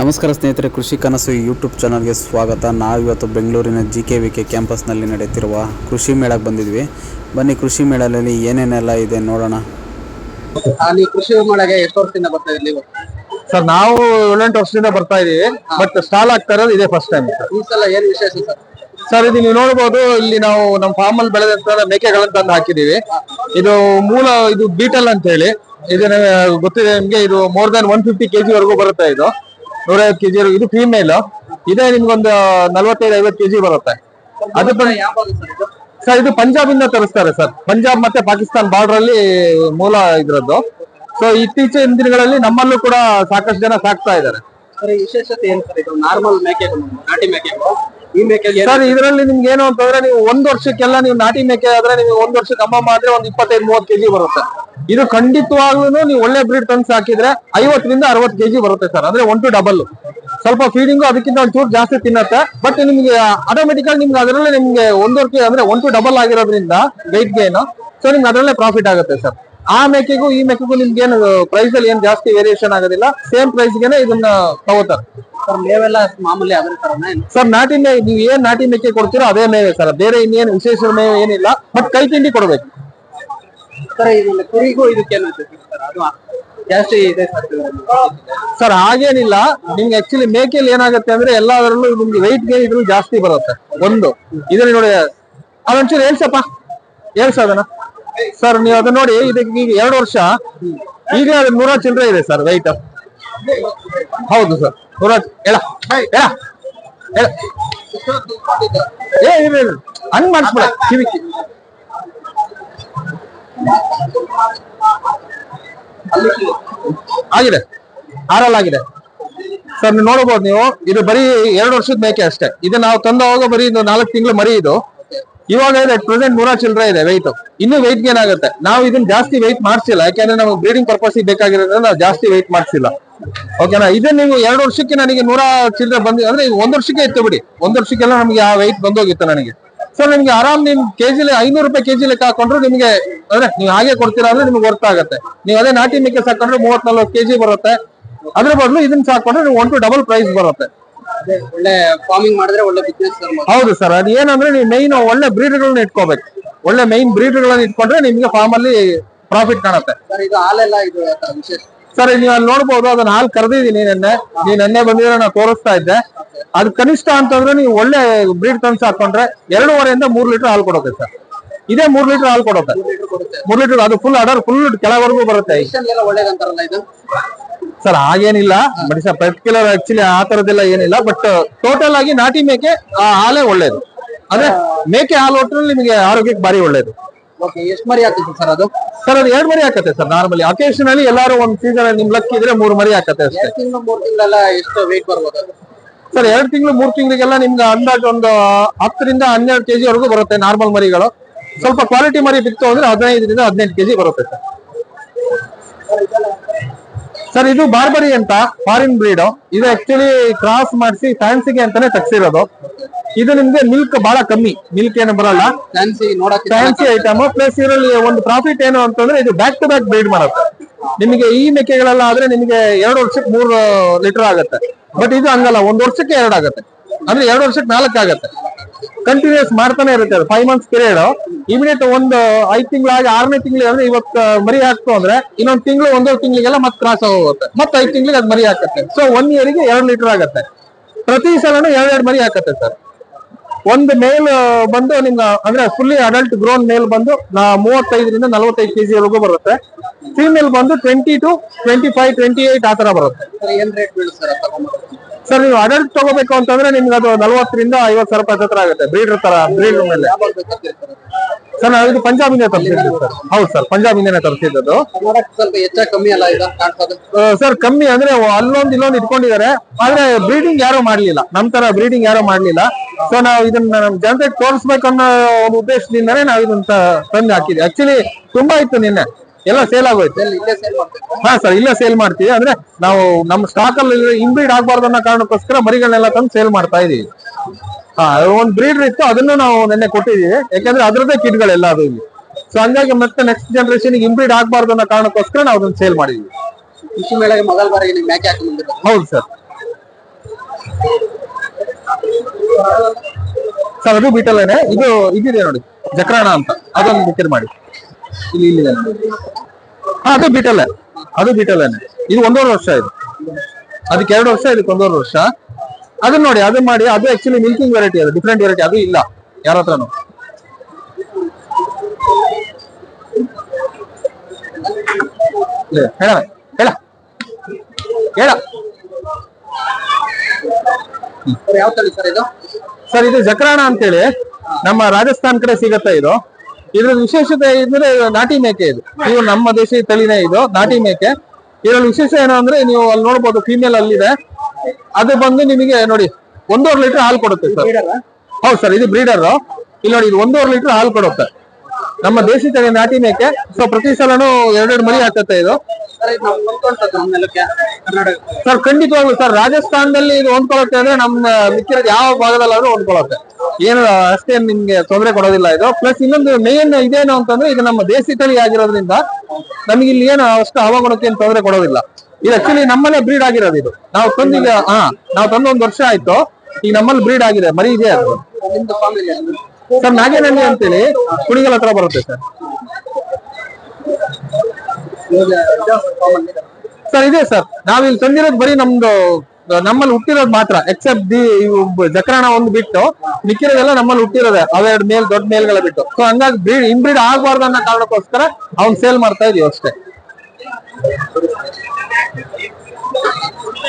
ನಮಸ್ಕಾರ ಸ್ನೇಹಿತರೆ ಕೃಷಿ ಕನಸು ಯೂಟ್ಯೂಬ್ ಚಾನಲ್ಗೆ ಸ್ವಾಗತ. ನಾವಿವತ್ತು ಬೆಂಗಳೂರಿನ ಜಿ ಕೆ ವಿ ಕೆ ಕ್ಯಾಂಪಸ್ನಲ್ಲಿ ನಡೆಯುತ್ತಿರುವ ಕೃಷಿ ಮೇಳಕ್ಕೆ ಬಂದಿದ್ವಿ. ಬನ್ನಿ ಕೃಷಿ ಮೇಳದಲ್ಲಿ ಏನೇನೆಲ್ಲ ಇದೆ ನೋಡೋಣ. ನೀವು ಕೃಷಿ ಮೇಳಗೆ ಎಷ್ಟು ವರ್ಷದಿಂದ ಬರ್ತಾ ಸರ್ ನಾವು ಏಳೆಂಟು ವರ್ಷದಿಂದ ಬರ್ತಾ ಇದೀವಿ ಬಟ್ ಸ್ಟಾಲ್ ಆಗ್ತಾ ಇರೋದು ಇದೇ ಫಸ್ಟ್ ಟೈಮ್ ಸರ್ ಈ ಸಲ ಏನ್ ವಿಶೇಷ ಸರ್? ಸರ್ ಇದು ನೀವು ನೋಡಬಹುದು ಇಲ್ಲಿ ನಾವು ನಮ್ಮ ಫಾರ್ಮ್ ಅಲ್ಲಿ ಬೆಳೆದಂತ ಮೇಕೆಗಳನ್ನ ತಂದು ಹಾಕಿದೀವಿ ಇದು ಮೂಲ ಇದು ಬೀಟಲ್ ಅಂತ ಹೇಳಿ ಇದು ಗೊತ್ತಿದೆ ನಿಮ್ಗೆ ಇದು more than one fifty KG ವರೆಗೂ ಬರುತ್ತೆ ಇದು. ನೂರೈವತ್ತು ಕೆಜಿ ಇದು ಫೀಮೇಲ್ ಇದೇ ನಿಮ್ಗೊಂದು ನಲ್ವತ್ತೈದು ಐವತ್ತು ಕೆಜಿ ಬರುತ್ತೆ. ಅದು ಸರ್ ಇದು? ಪಂಜಾಬ್ ಇಂದ ತರಿಸ್ತಾರೆ ಸರ್. ಪಂಜಾಬ್ ಮತ್ತೆ ಪಾಕಿಸ್ತಾನ್ ಬಾರ್ಡರ್ ಅಲ್ಲಿ ಮೂಲ ಇದ್ರದ್ದು. ಸೊ ಇತ್ತೀಚಿನ ದಿನಗಳಲ್ಲಿ ನಮ್ಮಲ್ಲೂ ಕೂಡ ಸಾಕಷ್ಟು ಜನ ಸಾಕ್ತಾ ಇದ್ದಾರೆ. ವಿಶೇಷತೆ ಏನ್ ಸರ್? ಇದು ನಾರ್ಮಲ್ ಮೇಕೆ ನಾಟಿ ಮೇಕೆಗಳು ಈ ಏನ್- ಸರ್, ಇದರಲ್ಲಿ ನಿಮ್ಗೆ ಏನು ಅಂತಂದ್ರೆ ನೀವು ಒಂದ್ ವರ್ಷಕ್ಕೆಲ್ಲ ನೀವು ನಾಟಿ ಮೇಕೆ ಆದ್ರೆ ನಿಮ್ಗೆ ಒಂದ್ ವರ್ಷಕ್ಕೆ ಅಮ್ಮ ಮಾಡಿದ್ರೆ ಒಂದ್ ಇಪ್ಪತ್ತೈದು, ಮೂವತ್ತು ಕೆಜಿ ಬರುತ್ತೆ. ಇದು ಖಂಡಿತವಾಗ್ಲೂ ನೀವು ಒಳ್ಳೆ ಬ್ರೀಡ್ ತಂದು ಹಾಕಿದ್ರೆ ಐವತ್ತರಿಂದ ಅರವತ್ತು ಕೆಜಿ ಬರುತ್ತೆ ಸರ್. ಅಂದ್ರೆ ಒನ್ ಟು ಡಬಲ್ ಸ್ವಲ್ಪ ಫೀಡಿಂಗು ಅದಕ್ಕಿಂತ ಒಂಚೂರು ಜಾಸ್ತಿ ತಿನ್ನತ್ತೆ. ಬಟ್ ನಿಮ್ಗೆ ಆಟೋಮೆಟಿಕ್ ಆಗಿ ನಿಮ್ಗೆ ಅದರಲ್ಲೇ ನಿಮ್ಗೆ ಒಂದೂವರೆ ಅಂದ್ರೆ ಒನ್ ಟು ಡಬಲ್ ಆಗಿರೋದ್ರಿಂದ ವೆಯ್ಟ್ ಗೇನ್ ಸೊ ನಿಮ್ಗೆ ಅದರಲ್ಲೇ ಪ್ರಾಫಿಟ್ ಆಗುತ್ತೆ ಸರ್. ಆ ಮೇಕೆಗೂ ಈ ಮೇಕೆಗೂ ನಿಮ್ಗೆ ಏನು ಪ್ರೈಸ್ ಅಲ್ಲಿ ಏನ್ ಜಾಸ್ತಿ ವೇರಿಯೇಷನ್ ಆಗೋದಿಲ್ಲ. ಸೇಮ್ ಪ್ರೈಸ್ ಇದನ್ನ ತಗೋತಾರೆ. ಸರ್ ಮೇವೆಲ್ಲ ಮಾಮೂಲಿ ಅದ್ರ ತರನೇ ಸರ್ ನಾಟಿ ಮೇ ನೀವು ಏನ್ ನಾಟಿ ಮೇಕೆ ಕೊಡ್ತೀರೋ ಅದೇ ಮೇವೆ ಸರ್. ಬೇರೆ ಇನ್ನೇನು ವಿಶೇಷ ಮೇವೆ ಏನಿಲ್ಲ ಬಟ್ ಕೈ ತಿಂಡಿ ಕೊಡ್ಬೇಕು. ಸರ್ ಇದನ್ನ ಕುರಿಗೂ ಇದಕ್ಕೆ ಏನು ಸರ್. ಅದು ಜಾಸ್ತಿ ಇದೆ ಸರ್ ಸರ್ ಹಾಗೇನಿಲ್ಲ. ನಿಮ್ಗೆ ಆಕ್ಚುಲಿ ಮೇಕೆಲ್ ಏನಾಗುತ್ತೆ ಅಂದ್ರೆ ಎಲ್ಲದರಲ್ಲೂ ನಿಮ್ಗೆ weight ಗೇನ್ ಇದ್ರಲ್ಲಿ ಜಾಸ್ತಿ ಬರುತ್ತೆ. ಒಂದು. ಇದನ್ನ ನೋಡಿ ಅದೊಂಚೂರು ಹೇಳ್ಸಪ್ಪ. ಹೇಳ್ಸ ಅದನ್ನ. ಸರ್ ನೀವು ಅದನ್ನ ನೋಡಿ ಇದಕ್ಕೆ ಈಗ ಎರಡು ವರ್ಷ. ಈಗ ಅದು ನೂರ ಚಿಲ್ಲರೆ ಇದೆ ಸರ್ weight. ಹೌದು ಸರ್. ಹೊರಟ್ ಹೇಳ. ಏ. ಹಂಗ್ ಮಾಡಿಸ್ಬೇಡ. ಕಿವಿ. ಆಗಿದೆ. ಆರಲ್ ಆಗಿದೆ. ಸರ್, ನೀವು ನೋಡಬಹುದು ನೀವು. ಇದು ಬರೀ ಎರಡು ವರ್ಷದ ಮೇಕೆ ಅಷ್ಟೇ. ಇದು ನಾವು ತಂದವಾಗ ಬರೀ ಇದು ನಾಲ್ಕು ತಿಂಗಳು ಮರಿ ಇದು. ಇವಾಗ ಇದೆ ಪ್ರೆಸೆಂಟ್ ನೂರ ಚಿಲ್ಲರೆ ಇದೆ ವೈಟ್ ಇನ್ನು weight ಗೇನ್ ಆಗುತ್ತೆ. ನಾವು ಇದನ್ನ ಜಾಸ್ತಿ weight ಮಾಡ್ಸಿಲ್ಲ. ಯಾಕಂದ್ರೆ ನಮಗೆ ಬ್ರೀಡಿಂಗ್ ಪರ್ಪಸ್ ಬೇಕಾಗಿರೋದ್ರಿಂದ ನಾವು ಜಾಸ್ತಿ weight ಮಾಡ್ಸಿಲ್ಲ. ಓಕೆನಾ ಇದನ್ನ ನೀವು ಎರಡು ವರ್ಷಕ್ಕೆ ನನಗೆ ನೂರ ಚಿಲ್ಲರೆ ಬಂದಿ ಅಂದ್ರೆ ಒಂದ್ ವರ್ಷಕ್ಕೆ ಇತ್ತು ಬಿಡಿ. ಒಂದ್ ವರ್ಷಕ್ಕೆಲ್ಲ ನಮಗೆ ಆ weight ಬಂದೋಗಿತ್ತು ನನಗೆ. ಸರ್ ನಿಮ್ಗೆ ಆರಾಮ್ ನಿಮ್ ಕೆಜಿಲಿ ಐನೂರು ರೂಪಾಯಿ ಕೆಜಿ ಲೆಕ್ಕ ಹಾಕೊಂಡ್ರು ನಿಮ್ಗೆ, ಅಂದ್ರೆ ನೀವು ಹಾಗೆ ಕೊಡ್ತೀರಾ ಅಂದ್ರೆ ನಿಮ್ಗೆ ವರ್ತ್ ಆಗುತ್ತೆ. ನೀವು ಅದೇ ನಾಟಿ ಮೇಕೆ ಸಾಕೊಂಡ್ರೆ ಮೂವತ್ ನಲ್ವತ್ತು ಕೆಜಿ ಬರುತ್ತೆ. ಅದ್ರ ಬದಲು ಇದನ್ನ ಸಾಕೊಂಡ್ರೆ ನೀವು ಒನ್ ಟು ಡಬಲ್ ಪ್ರೈಸ್ ಬರುತ್ತೆ. ಒಳ್ಳೆ ಫಾರ್ಮಿಂಗ್ ಮಾಡಿದ್ರೆ ಒಳ್ಳೆ ಬಿಸ್ನೆಸ್ ಹೌದು ಸರ್ ಅದು ಏನಂದ್ರೆ ನೀವು ಮೈನ್ ಒಳ್ಳೆ ಬ್ರೀಡ್ಗಳನ್ನ ಇಟ್ಕೋಬೇಕು. ಒಳ್ಳೆ ಮೈನ್ ಬ್ರೀಡ್ಗಳನ್ನ ಇಟ್ಕೊಂಡ್ರೆ ನಿಮ್ಗೆ ಫಾರ್ಮ್ ಅಲ್ಲಿ ಪ್ರಾಫಿಟ್ ಕಾಣುತ್ತೆ. ಸರ್ ಇದು ಹಾಲೆಲ್ಲ ಇದು ವಿಶೇಷ? ಸರ್ ನೀವು ಅಲ್ಲಿ ನೋಡ್ಬೋದು ಅದನ್ನ ಹಾಲು ಕರೆದಿದ್ದೀನಿ ನಿನ್ನೆ. ನೀವು ನೆನ್ನೆ ಬಂದಿದ್ರೆ ನಾನು ತೋರಿಸ್ತಾ ಇದ್ದೆ. ಅದು ಕನಿಷ್ಠ ಅಂತಂದ್ರೆ ನೀವು ಒಳ್ಳೆ ಬ್ರೀಡ್ ತನ್ಸ್ ಹಾಕೊಂಡ್ರೆ ಎರಡೂವರೆಯಿಂದ ಮೂರ್ ಲೀಟರ್ ಹಾಲು ಕೊಡುತ್ತೆ ಸರ್. ಇದೇ ಮೂರ್ ಲೀಟರ್ ಹಾಲು ಕೊಡುತ್ತೆ. ಮೂರ್ ಲೀಟರ್ ಅದು ಫುಲ್ ಅಡರ್ ಫುಲ್ ಕೆಳವರೆಗೂ ಬರುತ್ತೆ. ಒಳ್ಳೇದಂತಾರಲ್ಲ ಇದು? ಸರ್ ಹಾಗೇನಿಲ್ಲ. ಬಟ್ ಸರ್ ಪರ್ಟಿಕ್ಯುಲರ್ ಆಕ್ಚುಲಿ ಆ ತರದೆಲ್ಲ ಏನಿಲ್ಲ. ಬಟ್ ಟೋಟಲ್ ಆಗಿ ನಾಟಿ ಮೇಕೆ ಆ ಹಾಲೇ ಒಳ್ಳೇದು. ಅಂದ್ರೆ ಮೇಕೆ ಹಾಲು ಒಟ್ಟಿನಲ್ಲಿ ನಿಮಗೆ ಆರೋಗ್ಯಕ್ಕೆ ಭಾರಿ ಒಳ್ಳೇದು. ಎಷ್ಟು ಮರಿ ಆಗ್ತದೆ ಸರ್ ಅದು? ಸರ್ ಅದು ಎರಡು ಮರಿ ಹಾಕತ್ತೆ ಸರ್ ನಾರ್ಮಲಿ. ಅಕೇಶನಲಿ ಎಲ್ಲಾರು ಒಂದ್ ಸೀಸನ್ ನಿಮ್ ಲಕ್ ಇದ್ರೆ ಮೂರು ಮರಿ ಹಾಕತ್ತೆ ಅಷ್ಟೇ. ತಿಂಗಳು ಮೂರು ತಿಂಗಳೆಲ್ಲ ಎಷ್ಟು ವೇಟ್ ಬರ್ಬೋದು ಸರ್ ಎರಡು ತಿಂಗಳು ಮೂರು ತಿಂಗಳಿಗೆಲ್ಲ ನಿಮ್ಗೆ ಅಂದಾಜು ಒಂದು ಹತ್ತರಿಂದ ಹನ್ನೆರಡು ಕೆಜಿ ವರೆಗೂ ಬರುತ್ತೆ ನಾರ್ಮಲ್ ಮರಿಗಳು. ಸ್ವಲ್ಪ ಕ್ವಾಲಿಟಿ ಮರಿ ಬಿತ್ತು ಅಂದ್ರೆ ಹದಿನೈದರಿಂದ ಹದಿನೆಂಟು ಕೆಜಿ ಬರುತ್ತೆ ಸರ್. ಸರ್ ಇದು ಬಾರ್ಬರಿ ಅಂತ ಫಾರಿನ್ ಬ್ರೀಡ್ ಇದು ಆಕ್ಚುಲಿ ಕ್ರಾಸ್ ಮಾಡಿಸಿ ಫ್ಯಾನ್ಸಿಗೆ ಅಂತಾನೆ ತಗ್ಸಿರೋದು. ಇದು ನಿಮ್ಗೆ ಮಿಲ್ಕ್ ಬಹಳ ಕಮ್ಮಿ. ಮಿಲ್ಕ್ ಏನು ಬರಲ್ಲ. ಫ್ಯಾನ್ಸಿ ಐಟಮ್ ಪ್ಲಸ್ ಇದರಲ್ಲಿ ಒಂದು ಪ್ರಾಫಿಟ್ ಏನು ಅಂತಂದ್ರೆ ಇದು ಬ್ಯಾಕ್ ಟು ಬ್ಯಾಕ್ ಬ್ರೀಡ್ ಮಾಡುತ್ತೆ. ನಿಮಗೆ ಈ ಮೇಕೆಗಳೆಲ್ಲ ಆದ್ರೆ ನಿಮಗೆ ಎರಡು ವರ್ಷಕ್ಕೆ ಮೂರು ಲೀಟರ್ ಆಗುತ್ತೆ. ಬಟ್ ಇದು ಹಂಗಲ್ಲ ಒಂದ್ ವರ್ಷಕ್ಕೆ ಎರಡು ಆಗುತ್ತೆ. ಅಂದ್ರೆ ಎರಡು ವರ್ಷಕ್ಕೆ ನಾಲ್ಕು ಆಗುತ್ತೆ. ಕಂಟಿನ್ಯೂಸ್ ಮಾಡ್ತಾನೆ ಇರುತ್ತೆ ಅದು ಫೈವ್ ಮಂತ್ಸ್ ಪೀರಿಯಡ್ ಇಮಿಡಿಯೇಟ್ ಒಂದು ಐದ್ ತಿಂಗಳಾಗಿ, ಆರನೇ ತಿಂಗಳಿಗೆ ಅಂದ್ರೆ ಇವತ್ತು ಮರಿ ಹಾಕ್ತು ಅಂದ್ರೆ ಇನ್ನೊಂದು ತಿಂಗಳು, ಒಂದೂವರೆ ತಿಂಗಳಿಗೆಲ್ಲ ಮತ್ತೆ ಕ್ರಾಸ್ ಹೋಗುತ್ತೆ. ಮತ್ತೆ ಐದ್ ತಿಂಗಳಿಗೆ ಅದು ಮರಿ ಹಾಕತ್ತೆ. ಸೊ ಒನ್ ಇಯರ್ಗೆ ಎರಡು ಲೀಟರ್ ಆಗುತ್ತೆ. ಪ್ರತಿ ಸಲನು ಎರಡೆರಡು ಮರಿ ಹಾಕತ್ತೆ ಸರ್. ಒಂದು ಮೇಲ್ ಬಂದು ನಿಮ್ಗೆ ಅಂದ್ರೆ ಫುಲ್ಲಿ ಅಡಲ್ಟ್ ಗ್ರೋನ್ ಮೇಲ್ ಬಂದು ಮೂವತ್ತೈದರಿಂದ ನಲವತ್ತೈದು ಕೆಜಿ ವರೆಗೂ ಬರುತ್ತೆ. ಫೀಮೇಲ್ ಬಂದು twenty two twenty five twenty eight ಆ ತರ ಬರುತ್ತೆ. ಸರ್ ನೀವು ಅಡಲ್ಟ್ ತಗೋಬೇಕು ಅಂತಂದ್ರೆ ನಿಮ್ಗೆ ಅದು ನಲ್ವತ್ತರಿಂದ ಐವತ್ತು ಸಾವಿರ ರೂಪಾಯಿ ಹತ್ರ ಆಗುತ್ತೆ. ಬ್ರೀಡರ್ ತರ ಬ್ರೀಡರ್ ಮೇಲೆ ಸರ್ ನಾವು ಇದು ಪಂಜಾಬಿಂದ ತರಿಸಿದ್ದು ಸರ್ ಹೌದು ಸರ್ ಪಂಜಾಬಿಂದನೇ ತರಿಸಿದ್ದು ನೋಡಕ್ ಸ್ವಲ್ಪ ಹೆಚ್ಚಾಗಿ ಕಮ್ಮಿ ಅಲ್ಲ ಇದು ಕಾಣ್ಸೋದು ಸರ್ ಕಮ್ಮಿ ಅಂದ್ರೆ ಅಲ್ಲೊಂದು ಇಲ್ಲೊಂದು ಇಟ್ಕೊಂಡಿದ್ದಾರೆ. ಆದ್ರೆ ಬ್ರೀಡಿಂಗ್ ಯಾರು ಮಾಡ್ಲಿಲ್ಲ. ನಮ್ ತರ ಬ್ರೀಡಿಂಗ್ ಯಾರು ಮಾಡ್ಲಿಲ್ಲ. ಸೊ ನಾವು ಇದನ್ನ ನಮ್ ಜನತೆಗೆ ತೋರಿಸ್ಬೇಕು ಅನ್ನೋ ಒಂದು ಉದ್ದೇಶದಿಂದಾನೇ ನಾವು ಇದನ್ನ ತಂದು ಹಾಕಿದ್ವಿ. ಆಕ್ಚುಲಿ ತುಂಬಾ ಇತ್ತು ನಿನ್ನೆ. ಎಲ್ಲ ಸೇಲ್ ಆಗೋಯ್ತು. ಹಾ ಸರ್ ಇಲ್ಲೇ ಸೇಲ್ ಮಾಡ್ತೀವಿ. ಅಂದ್ರೆ ನಾವು ನಮ್ಮ ಸ್ಟಾಕ್ ಅಲ್ಲಿ ಇನ್ಬ್ರೀಡ್ ಆಗ್ಬಾರ್ದು ಅನ್ನೋ ಕಾರಣಕ್ಕೋಸ್ಕರ ಮರಿಗಳನ್ನೆಲ್ಲ ತಂದು ಸೇಲ್ ಮಾಡ್ತಾ ಇದೀವಿ. ಹಾ ಒಂದ್ ಬ್ರೀಡರ್ ಇತ್ತು ಅದನ್ನು ನಾವು ನಿನ್ನೆ ಕೊಟ್ಟಿದೀವಿ ಯಾಕಂದ್ರೆ ಅದ್ರದ್ದೇ ಕಿಟ್ಗಳೆಲ್ಲ ಅದು ಇಲ್ಲಿ. ಸೊ ಹಂಗಾಗಿ ಮತ್ತೆ ನೆಕ್ಸ್ಟ್ ಜನರೇಷನ್ ಇನ್ಬ್ರೀಡ್ ಆಗ್ಬಾರ್ದು ಅನ್ನೋ ಕಾರಣಕ್ಕೋಸ್ಕರ ನಾವು ಅದನ್ನ ಸೇಲ್ ಮಾಡಿದೀವಿ. ಕೃಷಿ ಮೇಳಗೆ ಮೊದಲ ಬಾರಿಗೆ ನೀವು ಮ್ಯಾಚ್ ಹಾಕಿ ಬಂದಿರೋದು? ಹೌದು ಸರ್ ಸರ್ ಅದು ಬಿಟ್ಟಲ್ಲೇನೆ. ಇದು ಇದಿದೆ ನೋಡಿ ಜಕ್ರಾಣ ಅಂತ. ಅದೊಂದು ಬಿಟ್ಟಿರ್ ಮಾಡಿ. ಇಲ್ಲಿ ಹಾ ಅದು ಬಿಟ್ಟಲ್ಲ ಅದು ಬಿಟ್ಟಲ್ಲ ಇದು ಒಂದೂವರೆ ವರ್ಷ ಇದು. ಅದಕ್ಕೆ ಎರಡು ವರ್ಷ ಇದಕ್ಕೆ ಒಂದೂವರೆ ವರ್ಷ. ಅದನ್ನ ನೋಡಿ ಅದು ಮಾಡಿ ಅದು ಆಕ್ಚುಲಿ ಮಿಲ್ಕಿಂಗ್ ವೆರೈಟಿ ಅದು ಡಿಫ್ರೆಂಟ್ ವೆರೈಟಿ ಅದು ಇಲ್ಲ. ಯಾರ ಹತ್ರನು. ಹೇಳ ಹೇಳ. ಹೇಳ. ಸರ್ ಯಾವ ತಳಿ ಸರ್ ಇದು? ಸರ್ ಇದು ಜಕ್ರಾಣ ಅಂತೇಳಿ. ನಮ್ಮ ರಾಜಸ್ಥಾನ್ ಕಡೆ ಸಿಗತ್ತೆ ಇದು. ಇದ್ರ ವಿಶೇಷತೆ ಇದ್ರೆ ನಾಟಿ ಮೇಕೆ ಇದು. ಇದು ನಮ್ಮ ದೇಶಿ ತಳಿನೇ ಇದು ನಾಟಿ ಮೇಕೆ. ಇದ್ರಲ್ಲಿ ವಿಶೇಷ ಏನು ಅಂದ್ರೆ ನೀವು ಅಲ್ಲಿ ನೋಡ್ಬೋದು ಫೀಮೇಲ್ ಅಲ್ಲಿದೆ. ಅದು ಬಂದು ನಿಮಗೆ ನೋಡಿ ಒಂದೂವರೆ ಲೀಟರ್ ಹಾಲು ಕೊಡುತ್ತೆ ಸರ್. ಹೌದು ಸರ್ ಇದು ಬ್ರೀಡರ್ ಇಲ್ಲಿ ನೋಡಿ ಇದು ಒಂದೂವರೆ ಲೀಟರ್ ಹಾಲು ಕೊಡುತ್ತೆ. ನಮ್ಮ ದೇಶಿ ತಳಿ ನಾಟಿ ಮೇಕೆ. ಸೊ ಪ್ರತಿ ಸಲನು ಎರಡೆರಡು ಮರಿ ಹಾಕತ್ತೆ ಇದು. ಸರ್ ಖಂಡಿತವಾಗ್ಲು ಸರ್ ರಾಜಸ್ಥಾನದಲ್ಲಿ ಇದು ಹೊಂದ್ಕೊಳ್ಳುತ್ತೆ ಅಂದ್ರೆ ನಮ್ಮ ಮಿಕ್ಕಿರೋದು ಯಾವ ಭಾಗದಲ್ಲಾದ್ರೂ ಹೊಂದ್ಕೊಳ್ಳುತ್ತೆ ಏನು ಅಷ್ಟೇ ನಿಮ್ಗೆ ತೊಂದರೆ ಕೊಡೋದಿಲ್ಲ ಇದು. ಪ್ಲಸ್ ಇನ್ನೊಂದು ಮೇನ್ ಇದೇನು ಅಂತಂದ್ರೆ ಇದು ನಮ್ಮ ದೇಸಿ ತಳಿ ಆಗಿರೋದ್ರಿಂದ ನಮಗೆ ಇಲ್ಲಿ ಏನು ಅಷ್ಟು ಹವಾಗುಣಕ್ಕೆ ಏನು ತೊಂದರೆ ಕೊಡೋದಿಲ್ಲ. ಇದು ಆಕ್ಚುಲಿ ನಮ್ಮಲ್ಲೇ ಬ್ರೀಡ್ ಆಗಿರೋದು ಇದು. ನಾವು ತಂದೀಗ ಹಾ ನಾವು ತಂದು ಒಂದ್ ವರ್ಷ ಆಯ್ತು. ಈಗ ನಮ್ಮಲ್ಲಿ ಬ್ರೀಡ್ ಆಗಿದೆ. ಮರಿ ಇದೆ ಅದು. ಸರ್ ನಾಗೇನಹಳ್ಳಿ ಅಂತೇಳಿ ಕುಣಿಗಲ್ ಹತ್ರ ಬರುತ್ತೆ ಸರ್. ಸರ್ ಇದೆ ಸರ್. ನಾವಿಲ್ಲಿ ತಂದಿರೋದು ಬರೀ ನಮ್ದು ನಮ್ಮಲ್ಲಿ ಹುಟ್ಟಿರೋದು ಮಾತ್ರ ಎಕ್ಸೆಪ್ಟ್ ದಿ ಜಕರಣ ಒಂದು ಬಿಟ್ಟು, ಮಿಕ್ಕಿರೋದೆಲ್ಲ ನಮ್ಮಲ್ಲಿ ಹುಟ್ಟಿರೋದೆ, ಅವೆರಡು ಮೇಲ್ ದೊಡ್ಡ ಮೇಲ್ಗಳ ಬಿಟ್ಟು. ಸೊ ಹಂಗಾಗಿ ಬ್ರೀಡ್ ಇನ್ಬ್ರೀಡ್ ಆಗ್ಬಾರ್ದು ಅನ್ನೋ ಕಾರಣಕ್ಕೋಸ್ಕರ ಅವ್ನ್ ಸೇಲ್ ಮಾಡ್ತಾ ಇದೀವಿ ಅಷ್ಟೇ.